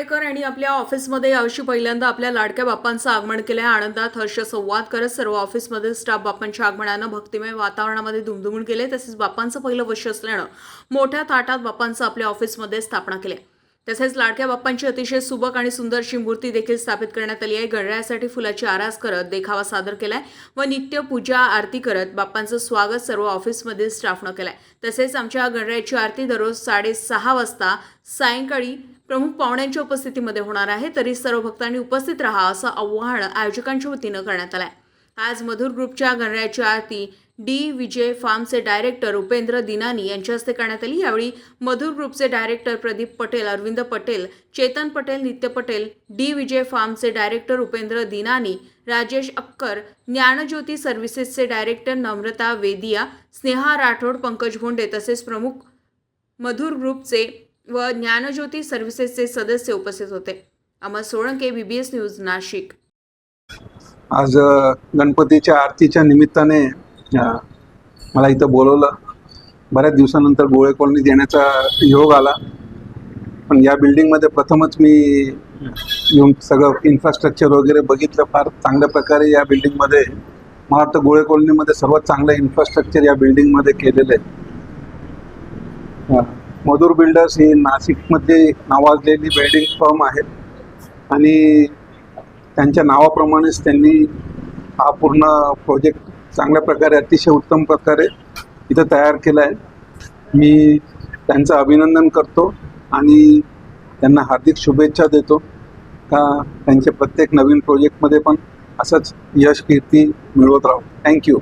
गोळेकर यांनी आपल्या ऑफिसमध्ये यावर्षी पहिल्यांदा आपल्या लाडक्या बाप्पांचं आगमन केलं आहे आनंदात हर्ष संवाद करत सर्व ऑफिसमधील स्टाफ बाप्पांच्या आगमनानं भक्तिमय वातावरणामध्ये धुमधुमून केले तसेच बाप्पांचं पहिलं वर्ष असल्यानं मोठ्या ताटात बाप्पांचं आपल्या ऑफिसमध्ये स्थापना केली आहे. तसेच लाडक्या बाप्पांची अतिशय सुबक आणि सुंदरशी मूर्ती देखील स्थापित करण्यात आली आहे. गणरायासाठी फुलाची आरास करत देखावा सादर केलाय व नित्य पूजा आरती करत बाप्पांचं स्वागत सर्व ऑफिसमधील स्टाफनं केलंय. तसेच आमच्या गणरायाची आरती दररोज साडेसहा वाजता सायंकाळी प्रमुख पाहुण्यांच्या उपस्थितीमध्ये होणार आहे. तरी सर्व भक्तांनी उपस्थित राहा असं आव्हान आयोजकांच्या वतीनं करण्यात आलं आहे आज मधुर ग्रुपच्या गणरायाची आरती डी. विजय फार्मचे डायरेक्टर उपेंद्र दिनानी यांच्या हस्ते करण्यात आली. यावेळी मधुर ग्रुपचे डायरेक्टर प्रदीप पटेल अरविंद पटेल चेतन पटेल नित्य पटेल डी. विजय फार्मचे डायरेक्टर उपेंद्र दिनानी राजेश अक्कर ज्ञानज्योती सर्व्हिसेसचे डायरेक्टर नम्रता वेदिया स्नेहा राठोड पंकज भोंडे तसेच प्रमुख मधुर ग्रुपचे व ज्ञानज्योती सर्व्हिसेसचे सदस्य उपस्थित होते. Amar Solanke BBS news Nashik. आज गणपतीच्या आरतीच्या निमित्ताने मला इथं बोलवलं. बऱ्याच दिवसानंतर गोळे कॉलनीत येण्याचा योग आला. पण या बिल्डिंगमध्ये प्रथमच मी येऊन सगळं इन्फ्रास्ट्रक्चर वगैरे बघितलं फार चांगल्या प्रकारे या बिल्डिंगमध्ये मला वाटतं गोळे कॉलनीमध्ये सर्वात चांगलं इन्फ्रास्ट्रक्चर या बिल्डिंगमध्ये केलेलं आहे. मधुर बिल्डर्स ही नाशिकमध्ये नावाजलेली बिल्डिंग फर्म आहे आणि त्यांच्या नावाप्रमाणेच त्यांनी हा पूर्ण प्रोजेक्ट चांगल्या प्रकारे अतिशय उत्तम प्रकारे इथं तयार केला आहे. मी त्यांचं अभिनंदन करतो आणि त्यांना हार्दिक शुभेच्छा देतो का त्यांचे प्रत्येक नवीन प्रोजेक्टमध्ये पण असंच यश कीर्ती मिळवत राहू. थँक्यू